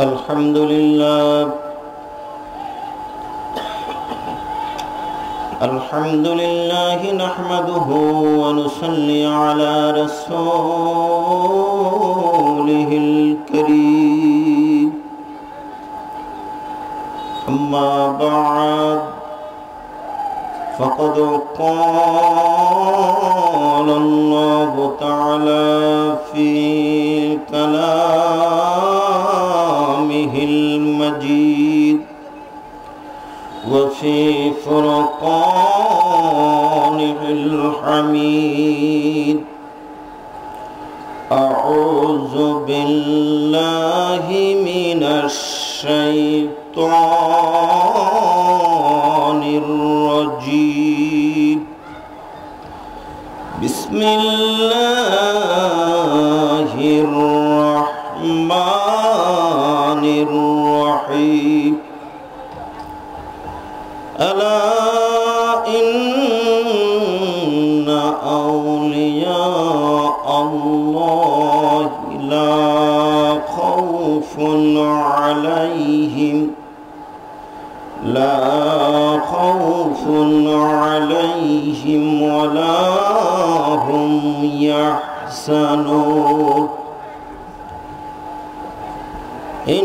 الحمد لله. الحمد لله نحمده ونصلي على رسوله الكريم. أما بعد فقد قال الله تعالى في كلامه وفي فرقانه الحميد أعوذ بالله من الشيطان الرجيم. بسم الله ألا إن أولياء الله لا خوف عليهم لا خوف عليهم ولا هم يحزنون. إن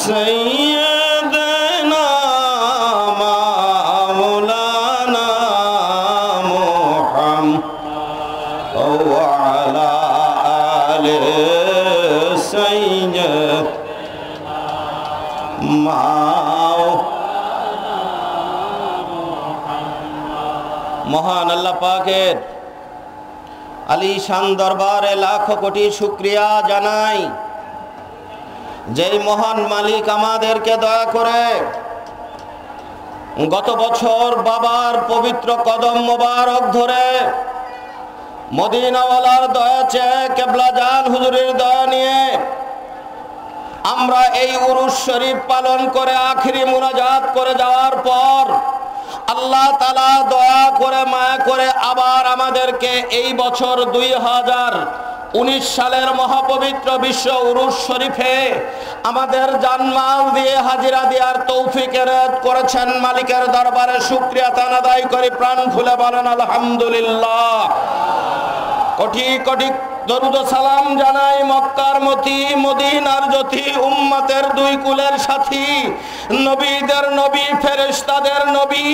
সৈয়দনা মাওলানা মুহাম্মদ وعلى آل سيد মাও মহান আল্লাহ পাকের আলী শান দরবারে লাখো কোটি শুক্রিয়া জানাই যেই মহান মালিক আমাদেরকে দয়া করে গত বছর বাবার পবিত্র কদম মোবারক ধরে মদিনাওয়ালার দয়া চেয়ে কেবলা জান হুজুরের দয়া নিয়ে আমরা এই উরুস শরীফ পালন করে আখিরি মুনাজাত করে যাওয়ার পর আল্লাহ তালা দয়া করে, মায়া করে আবার আমাদেরকে এই বছর দুই হাজার উনিশ সালের মহাপবিত্র বিশ্ব উরুস শরীফে আমাদের জানমাল দিয়ে হাজিরা দেওয়ার তৌফিকের করেছেন মালিকের দরবারে শুক্রিয়া তান আদায় করে, প্রাণ খুলে বলেন, আলহামদুলিল্লাহ। কোটি কোটি দরুদ সালাম জানাই মক্কার মতি, মদিনার জ্যোতি, উম্মতের দুই কুলের সাথী। নবীদের নবী, ফেরেশতাদের নবী,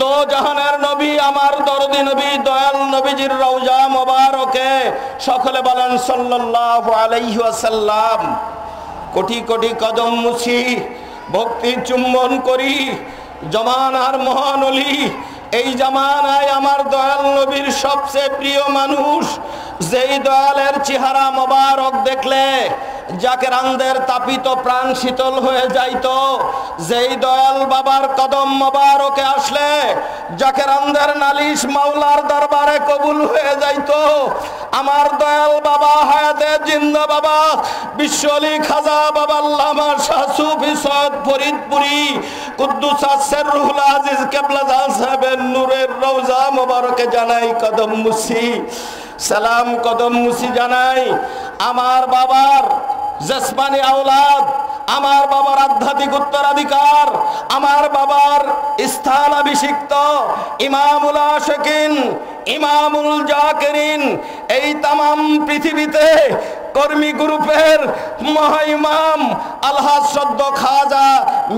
দো জাহানের নবী, আমার দরদি নবী, দয়াল নবীজির রওজা মোবারকে। সকলে বলেন সাল্লাল্লাহু আলাইহি ওয়াসাল্লাম। কোটি কোটি কদম মুছি, ভক্তি চুম্বন করি জমানার মহানলী এই জামানায় আমার দয়াল নবীর সবচেয়ে প্রিয় মানুষ যেই দয়ালের চেহারা মোবারক দেখলে যাকে রান্দের তাপিত প্রাণ শীতল হয়ে যাইত যেই দয়াল বাবার কদম মোবারকে আসলে যাকে রান্দের নালিশ মাওলার দরবারে কবুল হয়ে যাইত, আমার দয়াল বাবা হায়াতে জিন্দা বাবা বিশ্বলি খাজা বাবা আল্লামা সুফি সৈয়দ ফরিদপুরি, কুদ্দুস রুহুল আজিজ কেবলা সাহেবের নূরের রওজা মোবারকে জানাই কদম মুসি। সালাম কদম মুসি জানাই, আমার বাবার জসমানি আওলাদ, আমার বাবার আধ্যাত্মিক উত্তরাধিকার, আমার বাবার স্থান অভিষিক্ত, ইমামুল আশকিন, ইমামুল জাকিরিন, এই তামাম পৃথিবীতে কর্মী গ্রুপের মহাইমাম আলহাজ সদ্য খাজা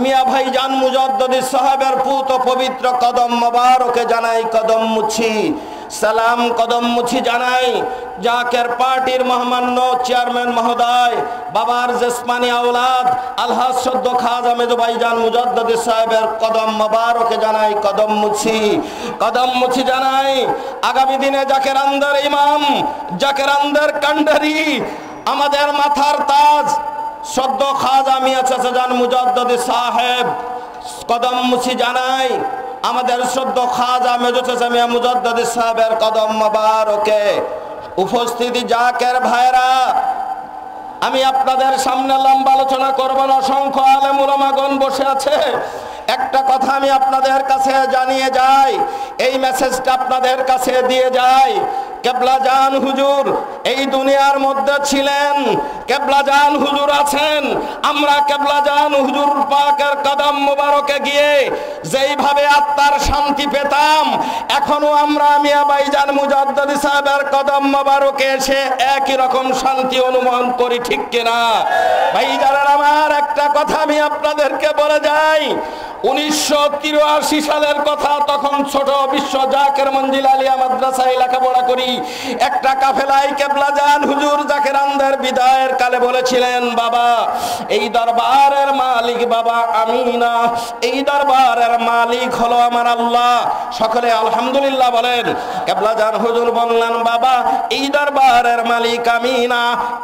মিয়া ভাই জান মুজদ্দি সাহেবের পুত পবিত্র কদম মোবারকে জানাই কদম মুছি। সালাম কদম মুছি জানাই। জাকের পার্টির মহামান্য চেয়ারম্যান মহোদয়, বাবার জেসমানি আওলাদ, আলহাজ সদ্য খাজা মেজু ভাইজান মুজদ্দি সাহেবের কদম মোবারকে জানাই, কদম মুছি কদম মুছি জানাই। আগামী দিনে জাকের আন্দার ইমাম, জাকের আন্দার কান্ডারি আমাদের মাথার তাজ, সদ্য খাজা মিয়া চাচাজান মুজদ্দি সাহেব, কদম মুছি জানাই। আমাদের সদ্য খাজা মেজুসামিয়া চাচা মিয়া মুজদ্দি সাহেবের কদম মোবারকে উপস্থিতি জাকের ভাইরা, আমি আপনাদের সামনে লম্বা আলোচনা করব না, অসংখ্য আলেমুলামাগণ বসে আছে। একটা কথা আমি আপনাদের কাছে জানিয়ে যাই, এই মেসেজটা আপনাদের কাছে দিয়ে যাই। কেবলা জান হুজুর, এই দুনিয়ার মধ্যে ছিলেন। কেবলা জান হুজুর আছেন। আমরা কেবলা জান হুজুর পাকের কদম মুবারকে গিয়ে যেইভাবে আত্মার শান্তি পেতাম, এখনও আমরা মিয়া ভাইজান মুজাদ্দিদ সাহেবের কদম মুবারকে এসে একই রকম শান্তি অনুমান করি, ঠিক কিনা? ভাইজানের আমার একটা কথা আমি আপনাদেরকে বলে যাই, উনিশশো তিরাশি সালের কথা তখন ছোট বিশ্ব জাকের মঞ্জিল আলিয়া মাদ্রাসায় লেখাপড়া করি। একটা কাফেলাই কেবলা হুজুর জাকের আন্দার বিদায়ের কালে বলেছিলেন, বাবা, এই দরবারের মালিক বাবা আমি না, এই দরবারের মালিক হলো আমার আল্লাহ। সকলে আলহামদুলিল্লাহ বলেন, কেবলা যান হুজুর বললেন, বাবা, এই দরবারের মালিক আমি না,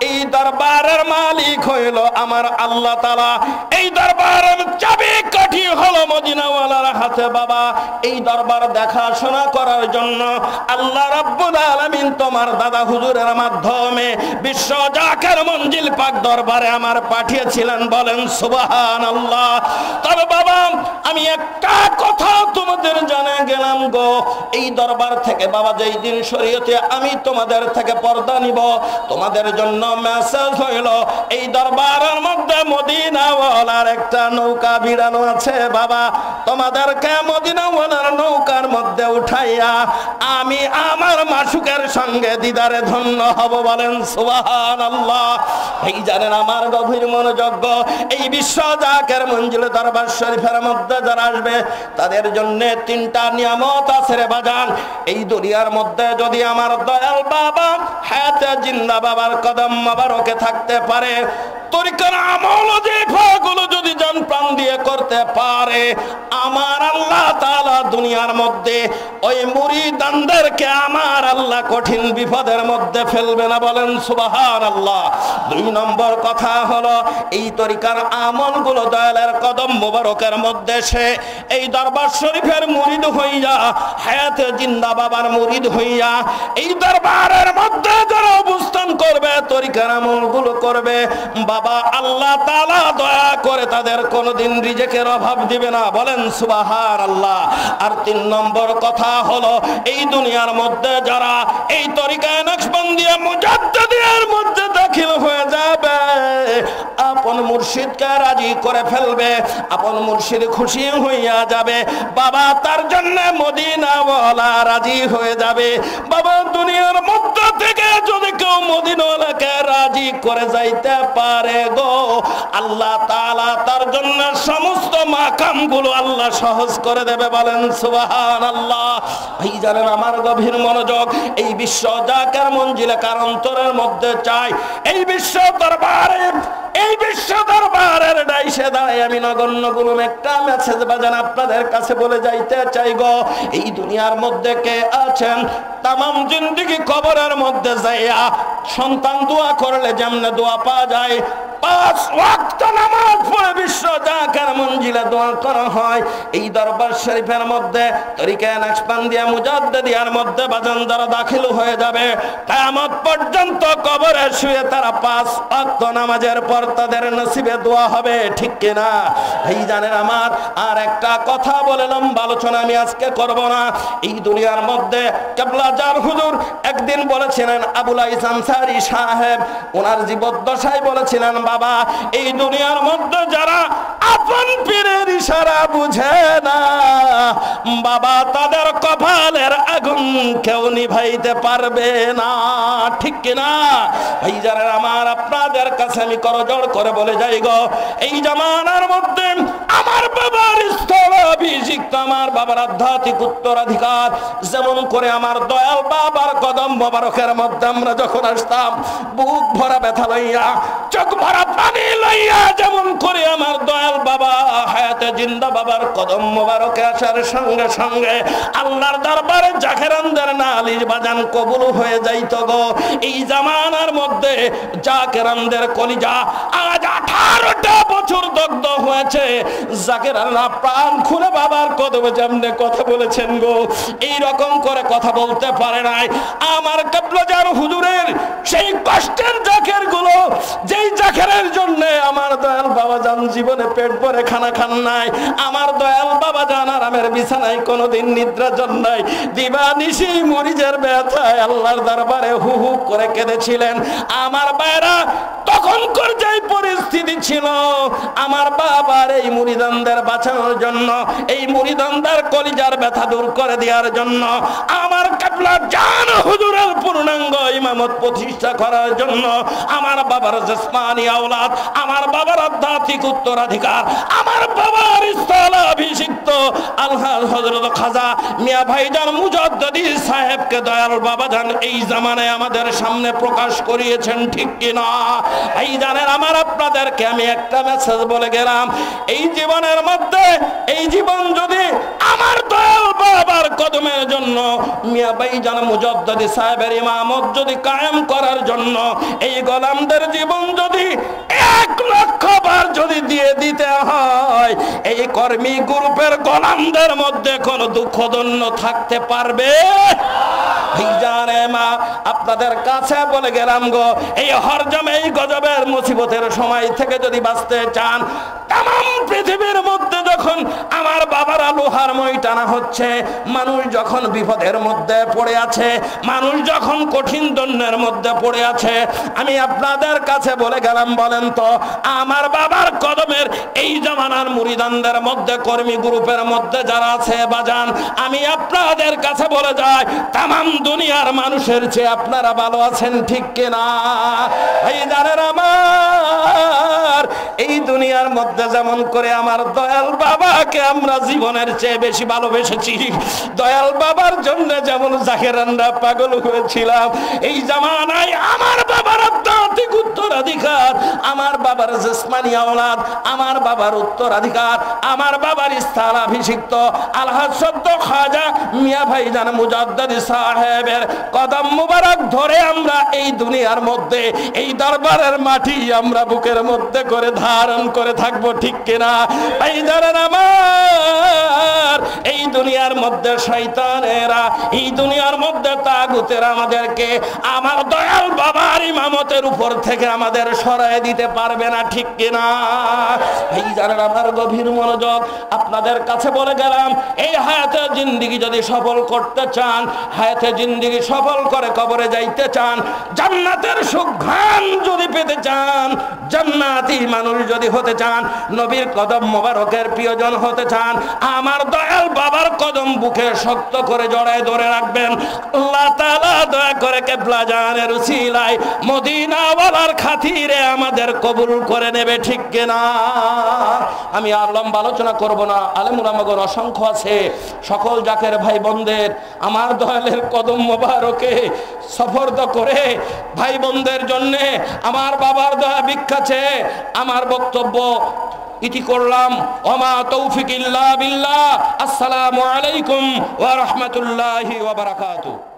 এই দরবারের মালিক হইল আমার আল্লাহ তালা এই দরবারের চাবি কাঠি হলো মদিনাওয়ালার হাতে, বাবা। এই দরবার দেখাশোনা করার জন্য আল্লাহ রাব্বুল আলামিন তোমার দাদা হুজুরের মাধ্যমে বিশ্ব জাকের মঞ্জিল পাক দরবারে আমার পাঠিয়েছিলেন। বলেন, সুবহানাল্লাহ। তবে বাবা, আমি একটা কথা তোমাদের জানে গেলাম গো। এই দরবার থেকে বাবা, যেই দিন শরীয়তে আমি তোমাদের থেকে পর্দা নিব, তোমাদের জন্য মেসেজ হইল, এই দরবারের মধ্যে মদিনাওয়ালার একটা নৌকা বিড়ানো আছে, বাবা। তোমাদেরকে মদিনাওয়ালার নৌকার মধ্যে উঠাইয়া আমি আমার মাসুকের সঙ্গে দিদারে ধন্য হব বলেন সুবাহান আল্লাহ এই জানেন আমার গভীর মনোযোগ্য এই বিশ্ব জাকের মঞ্জিল দরবার শরীফের মধ্যে যারা আসবে, তাদের জন্য তিনটা নিয়ামত আছে রে বাজান। এই দুনিয়ার মধ্যে যদি আমার দয়াল বাবা, হায়াতে জিন্দা বাবার কদম মোবারকে থাকতে পারে তরিকার আমলগুলো যদি জান প্রাণ দিয়ে করতে পারে, আমার আল্লাহ তাআলা দুনিয়ার মধ্যে ওই মুরিদানদেরকে আমার আল্লাহ কঠিন বিপদের মধ্যে ফেলবে না বলেন সুবাহান আল্লাহ দুই নম্বর কথা হলো, এই তরিকার আমলগুলো দয়ালের কদম মোবারকের মধ্যে সে এই দরবার শরীফের মুরিদ হইয়া, হায়াতে জিন্দা বাবার মুরিদ হইয়া, এই দরবারের মধ্যে যারা অবস্থান করবে, তরিকার আমলগুলো করবে, বাবা আল্লাহ তাআলা দয়া করে তাদের কোনোদিন রিজেকের অভাব দিবে না। বলেন সুবাহার আল্লাহ আর তিন নম্বর কথা হলো, এই দুনিয়ার মধ্যে যারা এই তরিকায় নকশবন্দিয়া মধ্যে দাখিল হয়ে যাবে, আপন মুর্শিদকে রাজি করে ফেলবে, আপন মুর্শিদ খুশি হইয়া যাবে, বাবা তার জন্য মদিনাওয়ালা রাজি হয়ে যাবে। বাবা, দুনিয়ার মধ্যে থেকে যদি কেউ মদিনাওয়ালাকে রাজি করে যাইতে পারে গো, আল্লাহ তাআলা তার জন্য সমস্ত মাকামগুলো আল্লাহ সহজ করে দেবে। বলেন সুবাহান আল্লাহ এই জানেন, আমার গভীর মনোযোগ এই বিশ্ব জাকের মঞ্জিলে, কার মধ্যে চাই? এই বিশ্ব দরবারে, এই বিশ্ব দরবারের নাই এসে দাঁড়াই আমি নগণ্য গুলুম একটা মেসেজ বাজান আপনাদের কাছে বলে যাইতে চাই, গো, এই দুনিয়ার মধ্যে কে আছেন? তামাম জিন্দিগি কবরের মধ্যে যাইয়া সন্তান দোয়া করলে যেমনে দোয়া পাওয়া যায় পাঁচ ওয়াক্ত নামাজ পড়ে বিশ্ব দোয়া করা হয়। এই দরবার শরীফের মধ্যে মুজাদ্দিয়ার মধ্যে বাজান দ্বারা দাখিল হয়ে যাবে। পর্যন্ত কবরে শুয়ে তারা পাঁচ ওয়াক্ত নামাজের পর তাদের নসিবে দোয়া হবে, ঠিক কিনা এই জানেন আমার, আর একটা কথা বলে লম্বা আলোচনা আমি আজকে করব না। এই দুনিয়ার মধ্যে কেবলা জার হুজুর একদিন বলেছিলেন, আবুল আইসান সাহেব, ওনার জীবদ্দশায় বলেছিলেন বাবা, এই দুনিয়ার মধ্যে যারা আপন পীরের ইশারা বুঝে না, বাবা তাদের কপালের আগুন কেউ নিভাইতে পারবে না। ঠিক কিনা ভাই যারা আমার আপনাদের কাছে আমি করজোড় করে বলে যাই গো, এই জামানার মধ্যে বাবার আমার বাবার আধ্যাত্মিক উত্তরাধিকার। যেমন করে আমার দয়াল বাবার কদম মোবারকের মধ্যে আমরা যখন আসতাম, বুক ভরা ব্যথা লইয়া, চোখ ভরা পানি লইয়া যেমন করে আমার দয়াল বাবা হায়াতে জিন্দা বাবার কদম মোবারকে আসার সঙ্গে সঙ্গে আল্লাহর দরবারে জাকেরানদের নালিশ বাজান কবুল হয়ে যাইত গো। এই জামানার মধ্যে জাকেরানদের কলিজা আজ আঠারোটা বছর দগ্ধ হয়েছে। জাকেরানরা প্রাণ খুলে বাবার কদমে যেমনে কথা বলেছেন গো এই রকম করে কথা বলতে পারে নাই। আমার কাবলাজার হুজুরের সেই কষ্টের জাকেরগুলো যেই জাকেরের জন্য আমার দয়াল বাবা জান জীবনে পেট ভরে খানা খান নাই, আমার দয়াল বাবা জান আরামের বিছানায় কোনোদিন নিদ্রা জন্মাই দিবা নিশি মরিজের ব্যথায় আল্লাহর দরবারে হু হু করে কেঁদেছিলেন। আমার বাইরা তখনকার যেই পরিস্থিতি ছিল আমার বাবার এই মুড়িদানদের বাঁচানোর জন্য, এই মুড়িদানদার কলিজার ব্যথা দূর করে দেওয়ার জন্য, আমার কাবলা জান হুজুরের পূর্ণাঙ্গ ইমামত প্রতিষ্ঠা করার জন্য, আমার বাবার জসমানি আওলাদ, আমার বাবার আধ্যাত্মিক উত্তরাধিকার, আমার বাবার স্থল অভিষিক্ত আল্লাহ হজরত খাজা মিয়া ভাইজান মুজাদ্দিদ সাহেবকে দয়াল বাবা জান এই জামানায় আমাদের সামনে প্রকাশ করিয়েছেন ঠিক কিনা? এই জানেন আমার আপনাদেরকে আমি একটা মেসেজ বলে গেলাম এই জীবনের মধ্যে এই জীবন যদি আমার দয়াল বাবার কদমের জন্য মিয়া ভাইজান মুজাদ্দিদ সাহেবের ইমামত যদি কায়েম করার জন্য এই গোলামদের জীবন যদি এক লক্ষ বার যদি দিয়ে দিতে হয়, এই কর্মী গ্রুপের গোলামদের মধ্যে কোনো দুঃখদন্য থাকতে পারবে? জানে মা, আপনাদের কাছে বলে গেলাম গো, এই হরজম, এই গজবের মুসিবতের সময় থেকে যদি বাঁচতে চান তাম পৃথিবীর মধ্যে যখন আমার বাবার লোহার মই টানা হচ্ছে মানুষ যখন বিপদের মধ্যে পড়ে আছে, মানুষ যখন কঠিন দণ্ডের মধ্যে পড়ে আছে, আমি আপনাদের কাছে বলে গেলাম, বলেন তো, আমার বাবার কদমের এই জামানার মুড়িদানদের মধ্যে, কর্মী গ্রুপের মধ্যে যারা আছে বাজান আমি আপনাদের কাছে বলে যাই তাম দুনিয়ার মানুষের চেয়ে আপনারা ভালো আছেন ঠিক কিনা? এই জানেন আমার, এই দুনিয়ার মধ্যে যেমন করে আমার দয়াল বাবাকে আমরা জীবনের চেয়ে বেশি ভালোবেসেছি দয়াল বাবার জন্য যেমন জাহেরানরা পাগল হয়েছিলাম, এই জামানায় আমার বাবার আধ্যাত্মিক উত্তরাধিকার, আমার বাবার জেসমানি আওলাদ, আমার বাবার উত্তরাধিকার, আমার বাবার স্থানাভিষিক্ত আলহাজ সদ্য খাজা মিয়া ভাইজান মুজাদ্দাদি সাহেবের কদম মুবারক ধরে আমরা এই দুনিয়ার মধ্যে, এই দরবারের মাটি আমরা বুকের মধ্যে করে ধারণ করে থাকব, ঠিক কিনা? এই দুনিয়ার মধ্যে শয়তানেরা, এই দুনিয়ার মধ্যে তাগুতেরা আমাদেরকে আমার দয়াল বাবার ইমামতের উপর থেকে আমাদের সরাই দিতে পারবে না, ঠিক কিনা এই জানেন আমার গভীর মনোযোগ, আপনাদের কাছে বলে গেলাম, এই জিন্দিগি যদি সফল করতে চান হায়াতে জিন্দিগি সফল করে কবরে যাইতে চান, জান্নাতের সুঘ্রাণ যদি পেতে চান, জান্নাতি মানুষ যদি হতে চান, নবীর কদম মোবারকের প্রিয়জন হতে চান, আমার দয়াল বাবার কদম বুকে শক্ত করে জড়ায় ধরে রাখবেন। আল্লাহ তাআলা দয়া করে কেবলা জানের উসিলায় মদিনাওয়ালার খাতিরে আমাদের কবুল করে নেবে, ঠিক কিনা? আমি আর লম্বা আলোচনা করব না। আলেমুল আমাগর অসংখ্য আছে। সকল জাকের ভাই বোনদের আমার দয়ালের কদম মোবারকে সফরদ করে ভাই বোনদের জন্যে আমার বাবার দয়া ভিক্ষাছে আমার বক্তব্য ইতি করলাম। ওমা তৌফিক ইল্লা বিল্লাহ। আসসালামু আলাইকুম ওয়া রাহমাতুল্লাহি ওয়া বারাকাতুহু।